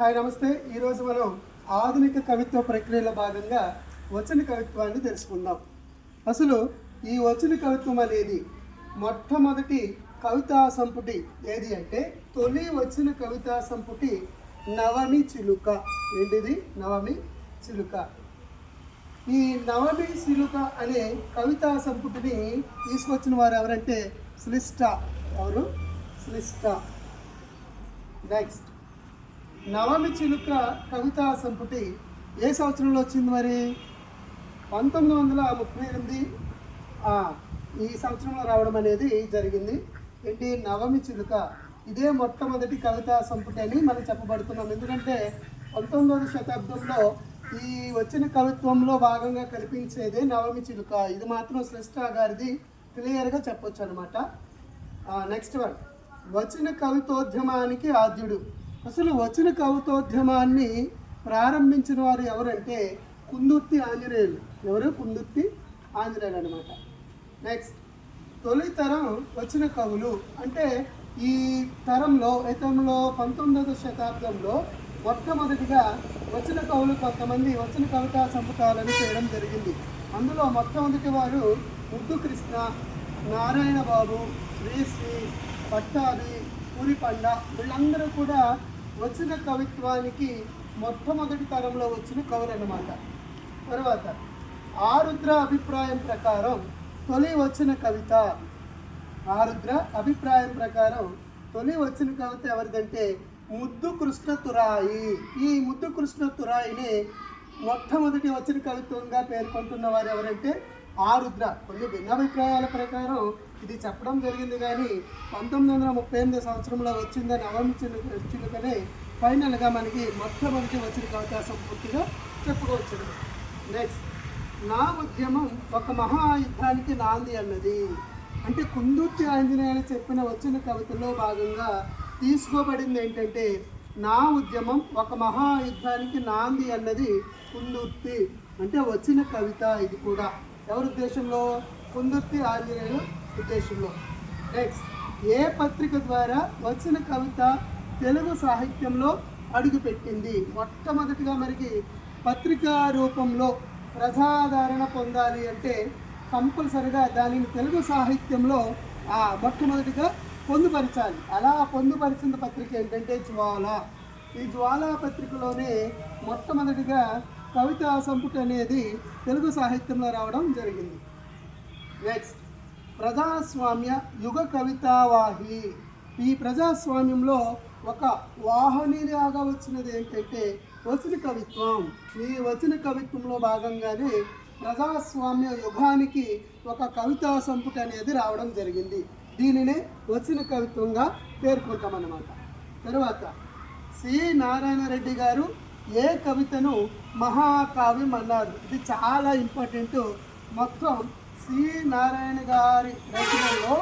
Hi నమస్తే. ఈరోజు మనం ఆధునిక కవిత్వ ప్రక్రియలో భాగంగా వచన కవిత్వాన్ని తెలుసుకుందాం. అసలు ఈ వచన కవిత్వం అనేది మొట్టమొదటి కవితా సంపుటి ఏది అంటే తొలి వచ్చిన కవితా సంపుటి నవమి చిలుక. ఏంటిది? నవమి చిలుక. ఈ నవమి చిలుక అనే కవితా సంపుటిని తీసుకొచ్చిన వారు ఎవరంటే శ్లిష్ట. ఎవరు? శ్లిష్ట. నెక్స్ట్ నవమి చిలుక కవితా సంపుటి ఏ సంవత్సరంలో వచ్చింది మరి? పంతొమ్మిది వందల ముప్పై ఎనిమిది ఈ సంవత్సరంలో రావడం అనేది జరిగింది. ఏంటి? నవమి చిలుక. ఇదే మొట్టమొదటి కవితా సంపుటి అని మనం చెప్పబడుతున్నాం. ఎందుకంటే పంతొమ్మిదవ శతాబ్దంలో ఈ వచ్చిన కవిత్వంలో భాగంగా కనిపించేదే నవమి చిలుక. ఇది మాత్రం శ్రేష్ఠ గారిది క్లియర్గా చెప్పొచ్చు అనమాట నెక్స్ట్ వన్. వచ్చిన కవితోద్యమానికి ఆద్యుడు. అసలు వచన కవితోద్యమాన్ని ప్రారంభించిన వారు ఎవరంటే కుందుర్తి ఆంజనేయులు. ఎవరు? కుందుర్తి ఆంజనేయులు అనమాట నెక్స్ట్ తొలి తరం వచ్చిన కవులు అంటే ఈ తరంలో ఈ పంతొమ్మిదవ శతాబ్దంలో మొట్టమొదటిగా వచ్చిన కవులు కొంతమంది వచ్చిన కవితా సంపుటాలను చేయడం జరిగింది. అందులో మొట్టమొదటి వారు ముద్దు కృష్ణ నారాయణ బాబు శ్రీశ్రీ పట్టాభి పూరిపండ వీళ్ళందరూ కూడా వచ్చిన కవిత్వానికి మొట్టమొదటి తరంలో వచ్చిన కవులు అన్నమాట తర్వాత ఆరుద్ర అభిప్రాయం ప్రకారం తొలి వచ్చిన కవిత. ఆరుద్ర అభిప్రాయం ప్రకారం తొలి వచ్చిన కవిత ఎవరిదంటే ముద్దు కృష్ణ తురాయి. ఈ ముద్దు కృష్ణ తురాయిని మొట్టమొదటి వచ్చిన కవిత్వంగా పేర్కొంటున్న వారు ఎవరంటే ఆరుద్ర కొన్ని భిన్నాభిప్రాయాల ప్రకారం ఇది చెప్పడం జరిగింది కానీ పంతొమ్మిది వందల ముప్పై ఎనిమిది సంవత్సరంలో వచ్చిందని నవమి చిలుక చిలుకనే ఫైనల్గా మనకి మొట్టమొదటి వచ్చిన కవితా సంపూర్తిగా చెప్పుకోవచ్చు. నెక్స్ట్ నా ఉద్యమం ఒక మహాయుద్ధానికి నాంది అన్నది. అంటే కుందుర్తి ఆంజనేయులు చెప్పిన వచ్చిన కవితలో భాగంగా తీసుకోబడింది ఏంటంటే నా ఉద్యమం ఒక మహాయుద్ధానికి నాంది అన్నది కుందుర్తి. అంటే వచ్చిన కవిత ఇది కూడా. ఎవరి ఉద్దేశంలో? కుందుర్తి ఆంజనేయులు ఉద్దేశంలో. నెక్స్ట్ ఏ పత్రిక ద్వారా వచ్చిన కవిత తెలుగు సాహిత్యంలో అడుగుపెట్టింది? మొట్టమొదటిగా మనకి పత్రికా రూపంలో ప్రజాదరణ పొందాలి అంటే కంపల్సరిగా దానిని తెలుగు సాహిత్యంలో ఆ మొట్టమొదటిగా పొందుపరచాలి. అలా పొందుపరిచిన పత్రిక ఏంటంటే జ్వాల. ఈ జ్వాల పత్రికలోనే మొట్టమొదటిగా కవితా సంపుట అనేది తెలుగు సాహిత్యంలో రావడం జరిగింది. నెక్స్ట్ ప్రజాస్వామ్య యుగ కవితావాహి. ఈ ప్రజాస్వామ్యంలో ఒక వాహనిలాగా వచ్చినది ఏంటంటే వచన కవిత్వం. ఈ వచన కవిత్వంలో భాగంగానే ప్రజాస్వామ్య యుగానికి ఒక కవితా సంపుట అనేది రావడం జరిగింది. దీనినే వచన కవిత్వంగా పేర్కొంటామన్నమాట. తర్వాత సి. నారాయణ రెడ్డి గారు ఏ కవితను మహాకావ్యం అన్నారు ఇది చాలా ఇంపార్టెంట్. మొత్తం సి. నారాయణ గారి రచనలో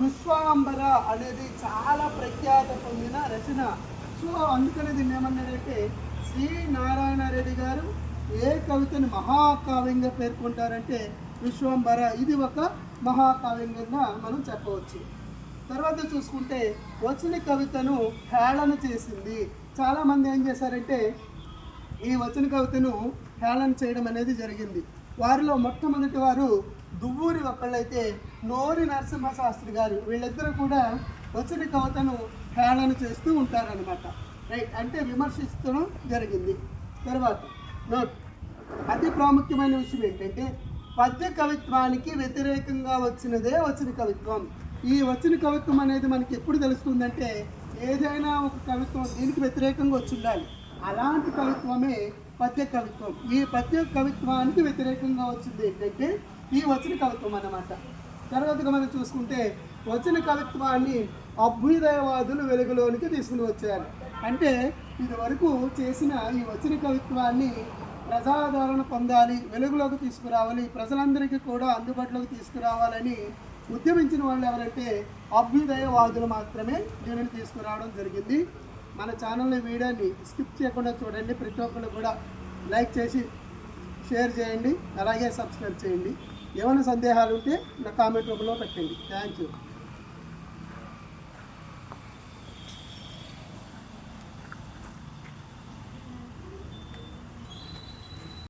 విశ్వాంబర అనేది చాలా ప్రఖ్యాత పొందిన రచన. సో అందుకనే దీన్ని ఏమన్నారంటే శ్రీ నారాయణ రెడ్డి గారు ఏ కవితను మహాకావ్యంగా పేర్కొంటారంటే విశ్వంబర. ఇది ఒక మహాకావ్యం కింద మనం చెప్పవచ్చు. తర్వాత చూసుకుంటే వచ్చిన కవితను హేళన చేసింది. చాలామంది ఏం చేశారంటే ఈ వచన కవితను హేళన చేయడం అనేది జరిగింది. వారిలో మొట్టమొదటి వారు దువ్వూరి ఒకళ్ళైతే నోరి నరసింహ శాస్త్రి గారు. వీళ్ళిద్దరూ కూడా వచన కవితను హేళన చేస్తూ ఉంటారనమాట రైట్? అంటే విమర్శించడం జరిగింది. తర్వాత నోట్. అతి ప్రాముఖ్యమైన విషయం ఏంటంటే పద్య కవిత్వానికి వ్యతిరేకంగా వచ్చినదే వచన కవిత్వం. ఈ వచన కవిత్వం అనేది మనకి ఎప్పుడు తెలుస్తుందంటే ఏదైనా ఒక కవిత్వం దీనికి వ్యతిరేకంగా వచ్చి ఉండాలి. అలాంటి కవిత్వమే పద్య కవిత్వం. ఈ పద్య కవిత్వానికి వ్యతిరేకంగా వచ్చింది ఏంటంటే ఈ వచ్చిన కవిత్వం అన్నమాట. తర్వాతగా మనం చూసుకుంటే వచ్చిన కవిత్వాన్ని అభ్యుదయవాదులు వెలుగులోనికి తీసుకుని వచ్చారు. అంటే ఇది వరకు చేసిన ఈ వచ్చిన కవిత్వాన్ని ప్రజాదరణ పొందాలి వెలుగులోకి తీసుకురావాలి ప్రజలందరికీ కూడా అందుబాటులోకి తీసుకురావాలని ఉద్యమించిన వాళ్ళు ఎవరంటే అభ్యుదయవాదులు మాత్రమే దీనిని తీసుకురావడం జరిగింది. మన ఛానల్ని వీడియోని స్కిప్ చేయకుండా చూడండి. ప్రతి ఒక్కరు కూడా లైక్ చేసి షేర్ చేయండి. అలాగే సబ్స్క్రైబ్ చేయండి. ఏమైనా సందేహాలు ఉంటే నా కామెంట్ రూపంలో పెట్టండి. Thank you